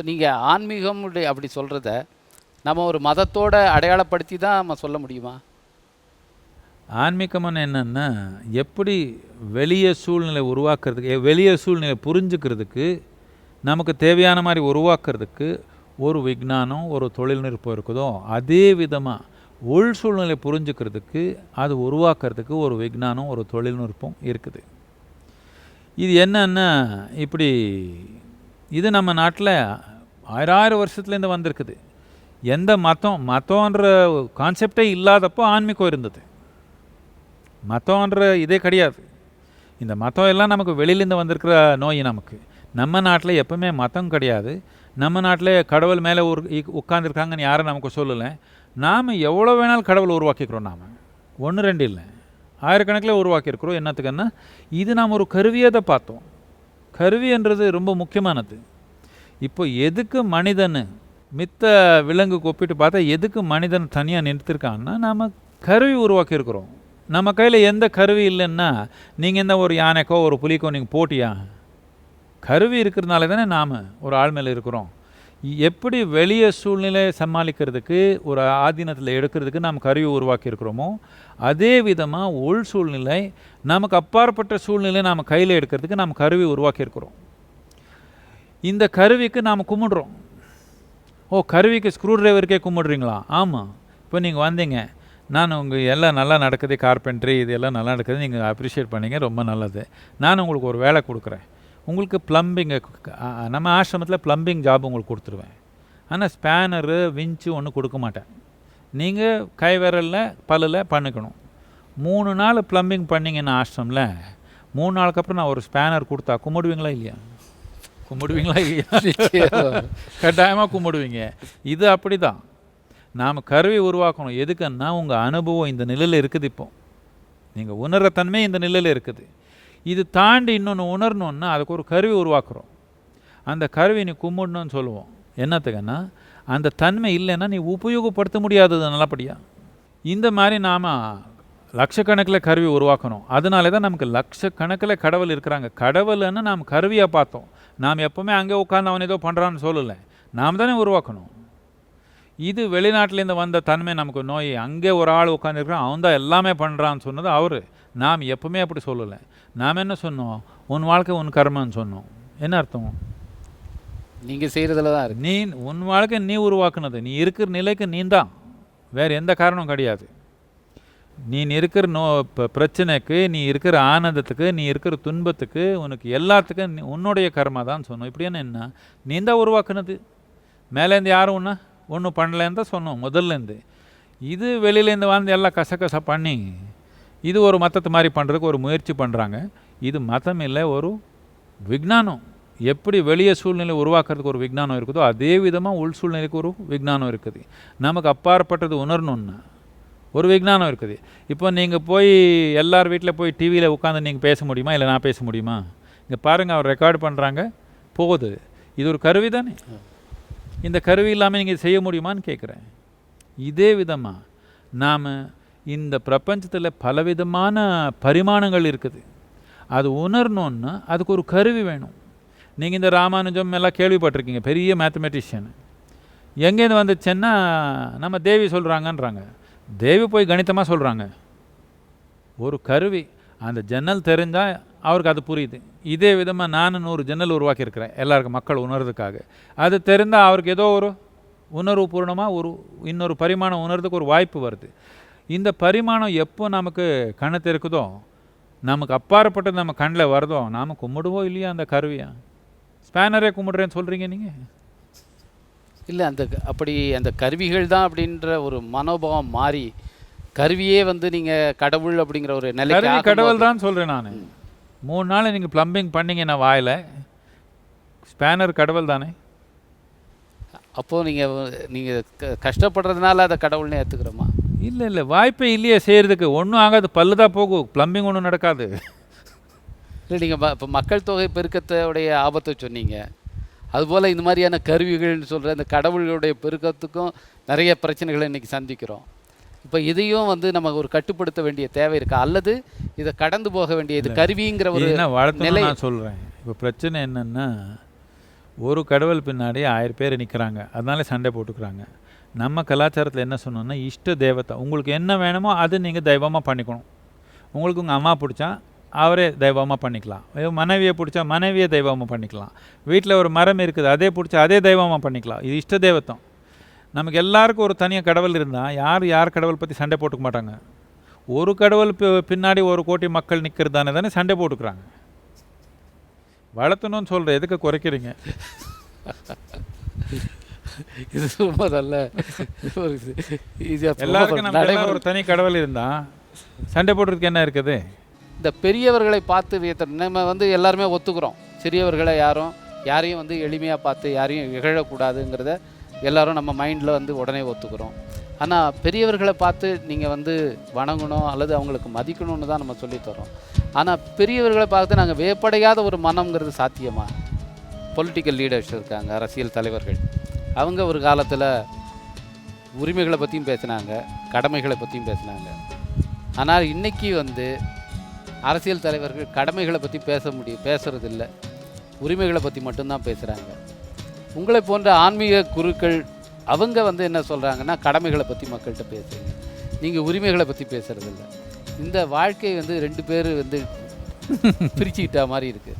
இப்போ நீங்கள் ஆன்மீகம் அப்படி- சொல்கிறத நம்ம ஒரு மதத்தோட அடையாளப்படுத்தி தான் நம்ம சொல்ல முடியுமா? ஆன்மீகம்னு என்னென்னா எப்படி வெளிய சூழ்நிலை உருவாக்குறதுக்கு வெளிய சூழ்நிலை புரிஞ்சுக்கிறதுக்கு நமக்கு தேவையான மாதிரி உருவாக்குறதுக்கு ஒரு விஞ்ஞானம் ஒரு தொழில்நுட்பம் இருக்குதோ அதே விதமாக உள் சூழ்நிலை புரிஞ்சுக்கிறதுக்கு அது உருவாக்குறதுக்கு ஒரு விஞ்ஞானம் ஒரு தொழில்நுட்பம் இருக்குது. இது என்னன்னா இப்படி இது நம்ம நாட்டில் ஆயிரம் வருஷத்துலேருந்து வந்திருக்குது. எந்த மதம் மதம்ன்ற கான்செப்டே இல்லாதப்போ ஆன்மீகம் இருந்தது. மதம்ன்ற இதே கிடையாது. இந்த மதம் எல்லாம் நமக்கு வெளியிலேருந்து வந்திருக்கிற நோய் நமக்கு. நம்ம நாட்டில் எப்பவுமே மதம் கிடையாது. நம்ம நாட்டில் கடவுள் மேலே ஒரு உட்காந்துருக்காங்கன்னு யாரும் நமக்கு சொல்லலை. நாம் எவ்வளோ வேணாலும் கடவுளை உருவாக்கிக்கிறோம் நாம். ஒன்று ரெண்டு இல்லை. ஆயிரக்கணக்கில் உருவாக்கியிருக்கிறோம். என்னத்துக்குன்னா இது நாம் ஒரு கருவியை பார்த்தோம். கருவின்றது ரொம்ப முக்கியமானது. இப்போ எதுக்கு மனிதன் மித்த விலங்குக்கு ஒப்பிட்டு பார்த்தா எதுக்கு மனிதன் தனியாக நிறுத்திருக்கான்னா நாம் கருவி உருவாக்கியிருக்கிறோம். நம்ம கையில் எந்த கருவி இல்லைன்னா நீங்கள் எந்த ஒரு யானைக்கோ ஒரு புலிக்கோ நீங்கள் போட்டியா? கருவி இருக்கிறதுனால தானே நாம் ஒரு ஆள் மேலே இருக்கிறோம். எப்படி வெளிய சூழ்நிலையை சமாளிக்கிறதுக்கு ஒரு ஆதீனத்தில் எடுக்கிறதுக்கு நாம் கருவி உருவாக்கியிருக்கிறோமோ அதே விதமாக உள் சூழ்நிலை நமக்கு அப்பாற்பட்ட சூழ்நிலை நாம் கையில் எடுக்கிறதுக்கு நாம் கருவி உருவாக்கியிருக்கிறோம். இந்த கருவிக்கு நாம் கும்பிடுறோம். ஓ கருவிக்கு ஸ்க்ரூ டிரைவருக்கே கும்பிடுறீங்களா? ஆமாம் இப்போ நீங்கள் வந்தீங்க. நான் உங்கள் எல்லாம் நல்லா நடக்குது கார்பெண்ட்ரி இது எல்லாம் நல்லா நடக்குது நீங்கள் அப்ரிஷியேட் பண்ணீங்க ரொம்ப நல்லது. நான் உங்களுக்கு ஒரு வேலை கொடுக்குறேன். உங்களுக்கு ப்ளம்பிங்கு நம்ம ஆசிரமத்தில் ப்ளம்பிங் ஜாப் உங்களுக்கு கொடுத்துருவேன். ஆனால் ஸ்பேனரு விஞ்சு ஒன்று கொடுக்க மாட்டேன். நீங்கள் கை விரலில் பல்லில் பண்ணிக்கணும். மூணு நாள் ப்ளம்பிங் பண்ணிங்கன்னு ஆசிரமில் மூணு நாளுக்கு அப்புறம் நான் ஒரு ஸ்பேனர் கொடுத்தா கும்பிடுவீங்களா இல்லையா? கும்பிடுவீங்களா இல்லையா? கட்டாயமாக கும்பிடுவீங்க. இது அப்படி தான் நாம் கருவி உருவாக்கணும். எதுக்குன்னா உங்கள் அனுபவம் இந்த நிலையில் இருக்குது இப்போ. நீங்கள் உணர்ற தன்மை இந்த நிலையில் இருக்குது. இது தாண்டி இன்னொன்று உணரணுன்னா அதுக்கு ஒரு கருவி உருவாக்குறோம். அந்த கருவி நீ கும்பிடணும்னு சொல்லுவோம். என்னத்துக்குன்னா அந்த தன்மை இல்லைன்னா நீ உபயோகப்படுத்த முடியாதது நல்லபடியாக இந்த மாதிரி நாம் லட்சக்கணக்கில் கருவி உருவாக்கணும். அதனால தான் நமக்கு லட்சக்கணக்கில் கடவுள் இருக்கிறாங்க. கடவுள்னு நாம் கருவியாக பார்த்தோம். நாம் எப்போவுமே அங்கே உட்காந்து அவன் ஏதோ பண்ணுறான்னு சொல்லலை. நாம் தானே உருவாக்கணும். இது வெளிநாட்டிலேருந்து வந்த தன்மை நமக்கு நோய். அங்கே ஒரு ஆள் உட்காந்துருக்கான் அவன் தான் எல்லாமே பண்ணுறான்னு சொன்னது அவர். நாம் எப்பவுமே அப்படி சொல்லலை. நாம் என்ன சொன்னோம்? உன் வாழ்க்கை உன் கர்மன்னு சொன்னோம். என்ன அர்த்தம்? நீங்கள் செய்கிறதுல தான் நீ உன் வாழ்க்கை நீ உருவாக்குனது. நீ இருக்கிற நிலைக்கு நீ தான். வேறு எந்த காரணமும் கிடையாது. நீ இருக்கிற நோ இப்போ பிரச்சனைக்கு நீ இருக்கிற ஆனந்தத்துக்கு நீ இருக்கிற துன்பத்துக்கு உனக்கு எல்லாத்துக்கும் உன்னுடைய கர்மா தான் சொன்னோம். இப்படின்னு என்ன நீ தான் உருவாக்குனது. மேலேருந்து யாரும் ஒன்று ஒன்றும் பண்ணலேன்னு தான் சொன்னோம் முதல்லேருந்து. இது வெளியிலேருந்து வந்து எல்லாம் கசகச பண்ணி இது ஒரு மத்தத்து மாதிரி பண்ணுறதுக்கு ஒரு முயற்சி பண்ணுறாங்க இது மதம் இல்லை ஒரு விஞ்ஞானம் எப்படி வெளியே சூழ்நிலை உருவாக்குறதுக்கு ஒரு விஞ்ஞானம் இருக்குதோ அதே விதமாக உள் சூழ்நிலைக்கு ஒரு விஞ்ஞானம் இருக்குது. நமக்கு அப்பாற்பட்டது உணரணுன்னா ஒரு விஞ்ஞானம் இருக்குது. இப்போ நீங்கள் போய் எல்லார் வீட்டில் போய் டிவியில் உட்காந்து நீங்கள் பேச முடியுமா? இல்லை நான் பேச முடியுமா? இங்கே பாருங்கள் அவர் ரெக்கார்டு பண்ணுறாங்க போகுது. இது ஒரு கருவி தானே? இந்த கருவி இல்லாமல் நீங்கள் செய்ய முடியுமான்னு கேட்குறேன் இதே விதமாக நாம் இந்த பிரபஞ்சத்தில் பலவிதமான பரிமாணங்கள் இருக்குது. அது உணரணுன்னா அதுக்கு ஒரு கருவி வேணும். நீங்கள் இந்த ராமானுஜம் எல்லாம் கேள்விப்பட்டிருக்கீங்க. பெரிய மேத்தமெட்டிஷியன் எங்கேருந்து வந்துச்சுன்னா நம்ம தேவி சொல்கிறாங்கன்றாங்க தேவி போய் கணிதமாக சொல்கிறாங்க ஒரு கருவி அந்த ஜன்னல் தெரிஞ்சால் அவருக்கு அது புரியுது. இதே விதமாக நான் நூறு ஜன்னல் உருவாக்கியிருக்கிறேன் எல்லாருக்கும் மக்கள் உணர்றதுக்காக. அது தெரிந்தால் அவருக்கு ஏதோ ஒரு உணர்வு பூர்ணமாக ஒரு இன்னொரு பரிமாணம் உணர்றதுக்கு ஒரு வாய்ப்பு வருது. இந்த பரிமாணம் எப்போ நமக்கு கண்ணு திறக்குதோ நமக்கு அப்பாற்பட்டது நம்ம கண்ணில் வருதோ நாம் கும்பிடுவோம் இல்லையா அந்த கருவியை? ஸ்பேனரே கும்பிடுறேன்னு சொல்கிறீங்க நீங்கள் இல்லை அந்த அப்படி அந்த கருவிகள் தான் அப்படின்ற ஒரு மனோபாவம் மாறி கருவியே வந்து நீங்கள் கடவுள் அப்படிங்கிற ஒரு ஆக்கும்போது- கடவுள் தான் சொல்கிறேன் நான். மூணு நாள் நீங்கள் ப்ளம்பிங் பண்ணீங்கன்னா வாயில் ஸ்பேனர் கடவுள் தானே? அப்போது நீங்கள் நீங்கள் கஷ்டப்படுறதுனால அதை கடவுள்னு ஏற்றுக்கிறோமா இல்லை இல்லை வாய்ப்பே இல்லையே செய்கிறதுக்கு ஒன்றும் ஆகாது பல்லு தான் போகும். ப்ளம்பிங் ஒன்றும் நடக்காது. இல்லை நீங்கள் இப்போ மக்கள் தொகை பெருக்கத்தோடைய ஆபத்தை சொன்னீங்க. அதுபோல் இந்த மாதிரியான கருவிகள்னு சொல்கிற இந்த கடவுளுடைய பெருக்கத்துக்கும் நிறைய பிரச்சனைகளை இன்றைக்கி சந்திக்கிறோம். இப்போ இதையும் வந்து நம்ம ஒரு கட்டுப்படுத்த வேண்டிய தேவை இருக்கா? அல்லது இதை கடந்து போக வேண்டிய இது கருவிங்கிற ஒரு நிலை நான் சொல்கிறேன் இப்போ பிரச்சனை என்னென்னா ஒரு கடவுள் பின்னாடி ஆயிரம் பேர் நிற்கிறாங்க அதனால சண்டை போட்டுக்கிறாங்க. நம்ம கலாச்சாரத்தில் என்ன சொன்னோம்னா இஷ்ட தேவதை. உங்களுக்கு என்ன வேணுமோ அது நீங்கள் தெய்வமாக பண்ணிக்கணும். உங்களுக்கு உங்கள் அம்மா பிடிச்சா அவரே தெய்வமாக பண்ணிக்கலாம் மனைவியை பிடிச்சா மனைவியை தெய்வமாக பண்ணிக்கலாம் வீட்டில் ஒரு மரம் இருக்குது அதே பிடிச்சா அதே தெய்வமாக பண்ணிக்கலாம் இது இஷ்ட தெய்வத்தம் நமக்கு எல்லாருக்கும் ஒரு தனியாக கடவுள் இருந்தால் யார் யார் கடவுள் பற்றி சண்டை போட்டுக்க மாட்டாங்க ஒரு கடவுள் பி- பின்னாடி ஒரு கோடி மக்கள் நிற்கிறது தானே தானே சண்டை போட்டுக்கிறாங்க வளர்த்தணும்னு சொல்கிறேன் எதுக்கு குறைக்கிறீங்க இது சும்மா நல்ல எல்லாருக்கும் நம்ம ஒரு தனி கடவுள் இருந்தால் சண்டை போடுறதுக்கு என்ன இருக்குது இந்த பெரியவர்களை பார்த்து வியத்த நம்ம வந்து எல்லாருமே ஒத்துக்கிறோம். சிறியவர்களை யாரும் யாரையும் வந்து எளிமையாக பார்த்து யாரையும் இகழக்கூடாதுங்கிறத எல்லாரும் நம்ம மைண்டில் வந்து உடனே ஒத்துக்கிறோம். ஆனால் பெரியவர்களை பார்த்து நீங்கள் வந்து வணங்கணும் அல்லது அவங்களுக்கு மதிக்கணும்னு தான் நம்ம சொல்லித்தரோம் ஆனால் பெரியவர்களை பார்த்து நாங்கள் வேப்படையாத ஒரு மனம்ங்கிறது சாத்தியமா? பொலிட்டிக்கல் லீடர்ஸ் இருக்காங்க அரசியல் தலைவர்கள். அவங்க ஒரு காலத்தில் உரிமைகளை பற்றியும் பேசினாங்க கடமைகளை பற்றியும் பேசினாங்க. ஆனால் இன்றைக்கி வந்து அரசியல் தலைவர்கள் கடமைகளை பற்றி பேச முடியும் பேசுகிறதில்ல உரிமைகளை பற்றி மட்டும்தான் பேசுகிறாங்க உங்களை போன்ற ஆன்மீக குருக்கள் அவங்க வந்து என்ன சொல்கிறாங்கன்னா கடமைகளை பற்றி மக்கள்கிட்ட பேசுறீங்க நீங்கள் உரிமைகளை பற்றி பேசுகிறதில்ல இந்த வாழ்க்கை வந்து ரெண்டு பேர் வந்து பிரிச்சுக்கிட்ட மாதிரி இருக்குது